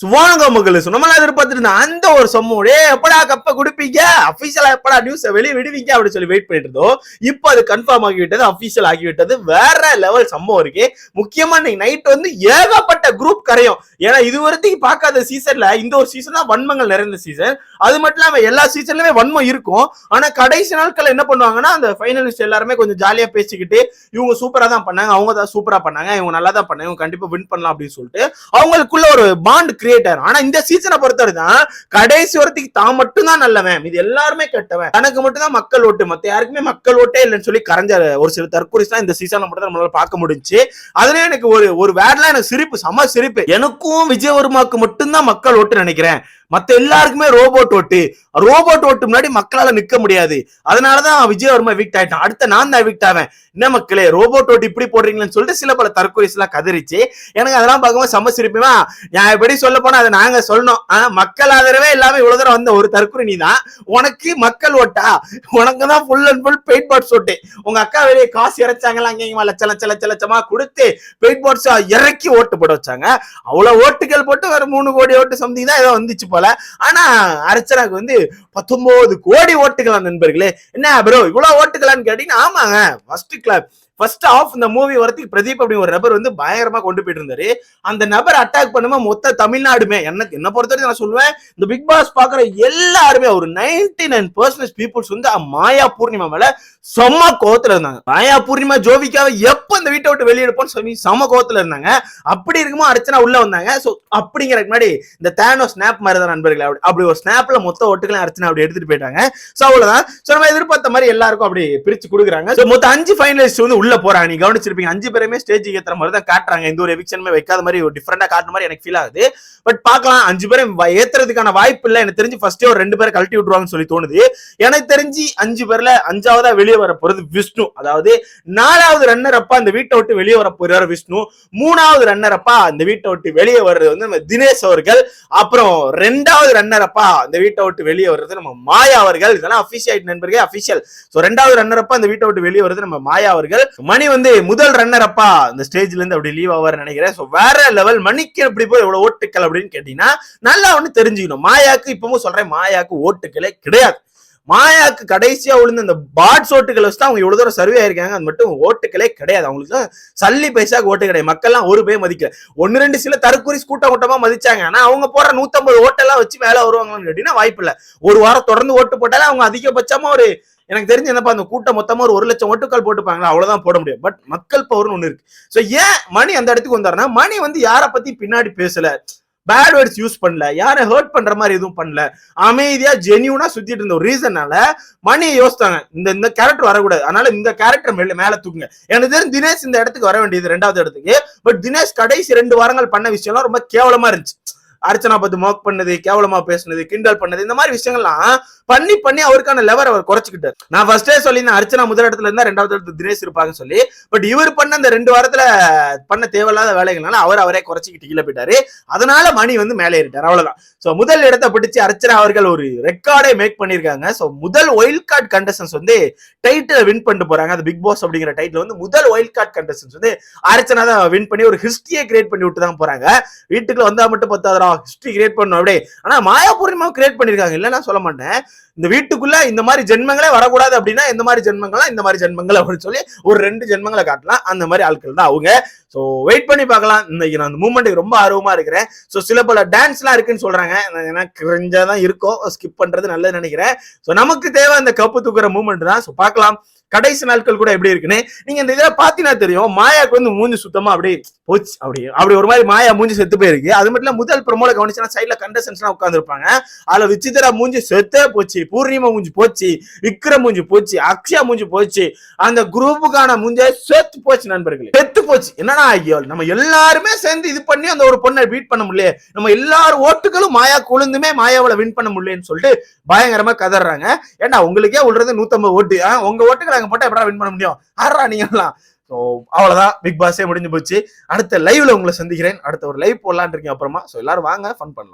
சுவானக மகளு நம்மள எதிர்பார்த்துருந்தேன். அந்த ஒரு சம்மோடே எப்படா கப்ப கொடுப்பீங்க? அபிஷியலா எப்படா நியூஸ் வெளியே விடுவீங்க? அப்படின்னு சொல்லி வெயிட் பண்ணிட்டு இருந்தோம். இப்போ அது கன்ஃபார்ம் ஆகிவிட்டது அபிஷியல் ஆகிவிட்டது. வேற லெவல் சம்பவம் இருக்கு. முக்கியமா இன்னைக்கு நைட் வந்து ஏகப்பட்ட குரூப் கரையும். ஏன்னா இது வரைக்கும் பார்க்காத சீசன்ல இந்த ஒரு சீசன் தான் வன்மங்கள் நிறைந்த சீசன் அது மட்டும் இல்லாம எல்லா சீசன்லயுமே வன்மம் இருக்கும். ஆனா கடைசி நாட்கள் என்ன பண்ணுவாங்கன்னா அந்த ஃபைனலிஸ்ட் எல்லாருமே கொஞ்சம் ஜாலியா பேசிக்கிட்டு இவங்க சூப்பரா தான் பண்ணாங்க அவங்க தான் சூப்பரா பண்ணாங்க இவங்க நல்லா தான் பண்ணாங்க இவங்க கண்டிப்பா வின் பண்ணலாம் அப்படின்னு சொல்லிட்டு அவங்களுக்குள்ள ஒரு பாண்ட் கிரியேட்டர் ஆனா இந்த சீசனை பொறுத்தவரை தான் கடைசி வரத்துக்கு தான் மட்டும் தான் நல்லவன். இது எல்லாருமே கெட்டவன். தனக்கு மட்டும் தான் மக்கள் ஓட்டு. மத்த யாருக்குமே மக்கள் ஓட்டே இல்லைன்னு சொல்லி கரைஞ்ச ஒரு சில தற்கொலை தான் இந்த சீசன்ல மட்டும் தான் நம்மளால பார்க்க முடிஞ்சு அதுல எனக்கு ஒரு ஒரு வேர்ட்லாம் எனக்கு சிரிப்பு செம சிரிப்பு. எனக்கும் விஜயவர்மாக்கு மட்டும்தான் மக்கள் ஓட்டு நினைக்கிறேன். மத்த எல்லாருக்குமே ரோபோட் ஓட்டு. ரோபோட் ஓட்டு முன்னாடி மக்களால நிக்க முடியாது. அதனாலதான் விஜயவர்மா வீக்ட் ஆயிட்டான். அடுத்த நான் தான் வீக்ட் ஆவேன். என்ன மக்களே ரோபோட் ஓட்டு இப்படி போடுறீங்கன்னு சொல்லிட்டு சில பல தற்கொலை எல்லாம் கதறிச்சு. எனக்கு அதெல்லாம் பார்க்கும்போது செம்ம சிரிப்புமா? நான் எப்படி சொல்ல போனா அதை நாங்க சொல்லணும். ஆனா மக்கள் ஆதரவே இல்லாம இவ்வளவு தூரம் வந்த ஒரு தற்கொலை நீ தான் உனக்கு மக்கள் ஓட்டா? உனக்கு தான் full and full paid pots ஓட்டு. உங்க அக்கா வெளியே காசு இறைச்சாங்களா அங்கேயுமா? லட்ச லட்ச லட்ச லட்சமா கொடுத்து பெயிட் பாட்ஸ் இறக்கி ஓட்டு போட வச்சாங்க. அவ்வளவு ஓட்டுகள் போட்டு ஒரு மூணு கோடி ஓட்டு சம்திங் தான் ஏதோ வந்துச்சு போல. ஆனா அர்ச்சனாக்கு வந்து பத்தொன்பது கோடி ஓட்டுக்கலாம் நண்பர்களே. என்ன ப்ரோ இவ்வளவு ஓட்டுக்கலாம்னு கேட்டீங்கன்னா ஆமாங்க ஃபர்ஸ்ட் கிளாப் ஃபர்ஸ்ட் ஆஃப் இந்த மூவி வரத்துக்கு பிரதீப் அப்படி ஒரு நபர் வந்து பயங்கரமா கொண்டு போயிட்டு இருந்தாரு அந்த நபர் அட்டாக் பண்ணும்போது மொத்த தமிழ்நாடுமே எனக்கு என்ன பொறுத்தவரைக்கும் நான் சொல்லுவேன் இந்த பிக் பாஸ் பாக்குற எல்லாருமே ஒரு நைன்டி நைன் பர்சன்டேஜ் பீப்புள்ஸ் வந்து மாயா பூர்ணிமா மேல செம்ம கோவத்துல இருந்தாங்க. மாயா பூர்ணிமா ஜோவிக்காவை எப்ப இந்த வீட்டை விட்டு வெளியெடுப்போம்னு சொல்லி செம்ம கோவத்துல இருந்தாங்க. அப்படி இருக்குமோ அர்ச்சனா உள்ள வந்தாங்க. சோ அப்படிங்கிறதுக்கு முன்னாடி இந்த தேனோ ஸ்னாப் மாதிரி தான் நண்பர்களே அப்படி அப்படி ஒரு ஸ்னாப்ல மொத்த ஒட்டுக்களையும் அர்ச்சனா அப்படி எடுத்துட்டு போயிட்டாங்க. சோ அவ்வளவுதான். சோ நம்ம எதிர்பார்த்த மாதிரி எல்லாருக்கும் அப்படி பிரிச்சு கொடுக்குறாங்க. சோ மொத்தம் அஞ்சு ஃபைனலிஸ்ட் வந்து உள்ள போறாங்க. நீ கவனிச்சிருப்பீங்க அஞ்சு பேருமே ஸ்டேஜ் ஏத்துற மாதிரி தான் காட்டுறாங்க. இந்த ஒரு எவிக்ஷனுமே வைக்காத மாதிரி ஒரு டிஃப்ரெண்டா காட்டுற மாதிரி எனக்கு ஃபீல் ஆகுது. பட் பார்க்கலாம் அஞ்சு பேரும் ஏத்துறதுக்கான வாய்ப்பு இல்லை. எனக்கு தெரிஞ்சு ஃபர்ஸ்டே ஒரு ரெண்டு பேரை கழட்டி விட்டுருவாங்கன்னு சொல்லி தோணுது. எனக்கு தெரிஞ்சு அஞ்சு பேர்ல அஞ்சாவதா வெளியே வர போறது விஷ்ணு. அதாவது நாலாவது ரன்னர் அப்பா அந்த வீட்டை விட்டு வெளியே வர போறாரு விஷ்ணு. மூணாவது ரன்னர் அப்பா அந்த வீட்டை விட்டு வெளியே வர்றது வந்து நம்ம தினேஷ் அவர்கள். அப்புறம் ரெண்டாவது ரன்னர் அப்பா அந்த வீட்டை விட்டு வெளியே வர்றது நம்ம மாயா அவர்கள். இதெல்லாம் அபிஷியல் நண்பர்களே அபிஷியல் ஸோ ரெண்டாவது ரன்னர் அப்பா அந்த வீட்டை விட்டு வெளியே வர்றது நம்ம மாயா அவர்கள். மணி வந்து முதல் ரன்னர் அப்பா இந்த ஸ்டேஜ்ல இருந்து அப்படி லீவ் ஆவார் நினைக்கிறேன். சோ வேற லெவல் மணிக்கு எப்படி போய் இவ்வளவு ஓட்டுக்கள் அப்படின்னு கேட்டீங்கன்னா நல்லா ஒண்ணு தெரிஞ்சுக்கணும். மாயாக்கு இப்பவும் சொல்றேன் மாயாக்கு ஓட்டுக்களே கிடையாது. மாயாக்கு கடைசியா விழுந்த அந்த பாட்ஸ் ஓட்டுகளை வச்சு அவங்க இவ்வளவு தூரம் சர்வே ஆயிருக்காங்க. அது மட்டும் ஓட்டுகளே கிடையாது. அவங்களுக்கு சல்லி பைசாக்கு ஓட்டு கிடையாது. மக்கள்லாம் ஒரு பேர் மதிக்கல. ஒன்னு ரெண்டு சில தற்கூரிஸ் கூட்டம் கூட்டமா மதிச்சாங்க. ஆனா அவங்க போற நூத்தம்பது ஓட்டெல்லாம் வச்சு மேல வருவாங்கன்னு கேட்டீங்கன்னா வாய்ப்பு இல்ல ஒரு வாரம் தொடர்ந்து ஓட்டு போட்டாலே அவங்க அதிகபட்சமா ஒரு எனக்கு தெரிஞ்சு என்னப்பா அந்த கூட்டம் மொத்தமா ஒரு ஒரு லட்சம் ஓட்டுக்கால் போட்டுப்பாங்களா? அவ்வளவுதான் போட முடியும். பட் மக்கள் பவர்னு ஒண்ணு இருக்கு. சோ ஏன் மணி அந்த இடத்துக்கு வந்தாருன்னா மணி வந்து யார பத்தி பின்னாடி பேசல? பேட் வேர்ட்ஸ் யூஸ் பண்ணல. யாரை ஹர்ட் பண்ற மாதிரி எதுவும் பண்ணல. அமைதியா ஜெனியூனா சுத்திட்டு இருந்த ஒரு ரீசன்னால மணியை யோசித்தாங்க இந்த இந்த கேரக்டர் வரக்கூடாது. அதனால இந்த கேரக்டர் மேல மேல தூக்குங்க. எனக்கு தெரிஞ்சு தினேஷ் இந்த இடத்துக்கு வர வேண்டியது ரெண்டாவது இடத்துக்கு. பட் தினேஷ் கடைசி ரெண்டு வாரங்கள் பண்ண விஷயம்லாம் ரொம்ப கேவலமா இருந்துச்சு. அர்ச்சனா பார்த்து மோக் பண்ணது கேவலமா பேசுனது கிண்டல் பண்ணது இந்த மாதிரி விஷயங்கள்லாம் பண்ணி பண்ணி அவருக்கான லெவர் அவர் குறைச்சிக்கிட்டார். நான் ஃபர்ஸ்டே சொல்லியிருந்தேன் அர்ச்சனா முதல் இடத்துல இருந்தா ரெண்டாவது இடத்துல தினேஷ் இருப்பாங்கன்னு சொல்லி பட் இவர் பண்ண அந்த ரெண்டு வாரத்துல பண்ண தேவையில்லாத வேலைகள்னால அவர் அவரே குறைச்சிக்கிட்டு கீழே போயிட்டாரு. அதனால மணி வந்து மேலே ஏறிட்டார் அவ்வளவுதான். ஸோ முதல் இடத்தை பிடிச்சு அர்ச்சனா அவர்கள் ஒரு ரெக்கார்டே மேக் பண்ணிருக்காங்க ஸோ முதல் ஒயில்ட் கார்டு கண்டஸ்டன்ஸ் வந்து டைட்டில் வின் பண்ணிட்டு போறாங்க. அது பிக் பாஸ் அப்படிங்கிற டைட்டில் வந்து முதல் ஒயில்ட் கார்டு கண்டஸ்டன்ஸ் வந்து அர்ச்சனா தான் வின் பண்ணி ஒரு ஹிஸ்டரியை கிரியேட் பண்ணி விட்டு தான் போறாங்க. வீட்டுக்குள்ள வந்தா மட்டும் பத்தாதரா ஹிஸ்டரி கிரியேட் பண்ணும் அப்படியே ஆனா மாயாபூர்ணிமாவை கிரியேட் பண்ணிருக்காங்க. இல்ல நான் சொல்ல மாட்டேன். இந்த வீட்டுக்குள்ள இந்த மாதிரி ஜென்மங்களே வரக்கூடாது அப்படின்னா இந்த மாதிரி ஜென்மங்கள்லாம் இந்த மாதிரி ஜென்மங்கள் அப்படின்னு சொல்லி ஒரு ரெண்டு ஜென்மங்களை காட்டலாம். அந்த மாதிரி ஆட்கள் தான் அவங்க. ஸோ வெயிட் பண்ணி பார்க்கலாம். இன்னைக்கு நான் அந்த மூமெண்ட்டுக்கு ரொம்ப ஆர்வமா இருக்கிறேன். ஸோ சில பல டான்ஸ்லாம் இருக்குன்னு சொல்றாங்க. ஏன்னா கிரிஞ்சா தான் இருக்கும். ஸ்கிப் பண்றது நல்லது நினைக்கிறேன். ஸோ நமக்கு தேவை அந்த கப்பு தூக்குற மூமெண்ட் தான். ஸோ பார்க்கலாம். கடைசி நாட்கள் கூட எப்படி இருக்குன்னு. நீங்க இந்த இதில் பார்த்தீங்கன்னா தெரியும். மாயாக்கு வந்து மூஞ்சி சுத்தமா அப்படி போச்சு. அப்படி அப்படி ஒரு மாதிரி மாயா மூஞ்சி செத்து போயிருக்கு. அது மட்டும் முதல் ப்ரொமோல கவனிச்சா சைட்ல கண்டஸ்டன்ஸ்லாம் உட்காந்துருப்பாங்க அதுல விசித்திரா மூஞ்சி செத்தே போச்சு பூர்ணிமா மூஞ்சி போச்சு விக்ரம் மூஞ்சி போச்சு அக்ஷயா மூஞ்சி போச்சு அந்த குரூப்புக்கான மூஞ்சே செத்து போச்சு நண்பர்களே. செத்து போச்சு. என்னன்னா ஐயோ நம்ம எல்லாருமே சேர்ந்து இது பண்ணி அந்த ஒரு பொண்ணை பீட் பண்ண முடியல நம்ம எல்லாரும் ஓட்டுகளும் மாயா குழுந்துமே மாயாவில் வின் பண்ண முடியலன்னு சொல்லிட்டு பயங்கரமா கதறாங்க. ஏன்னா உங்களுக்கே உள்ளது நூத்தம்பது ஓட்டு உங்க ஓட்டுகள் அங்க போட்டா எப்படா வின் பண்ண முடியும்? ஆறா நீங்க எல்லாம் ஸோ அவ்வளோதான் பிக் பாஸே முடிஞ்சு போச்சு. அடுத்த லைவ்ல உங்களை சந்திக்கிறேன். அடுத்த ஒரு லைவ் போடலான் இருக்கேன் அப்புறமா. ஸோ எல்லாரும் வாங்க ஃபன் பண்ணலாம்.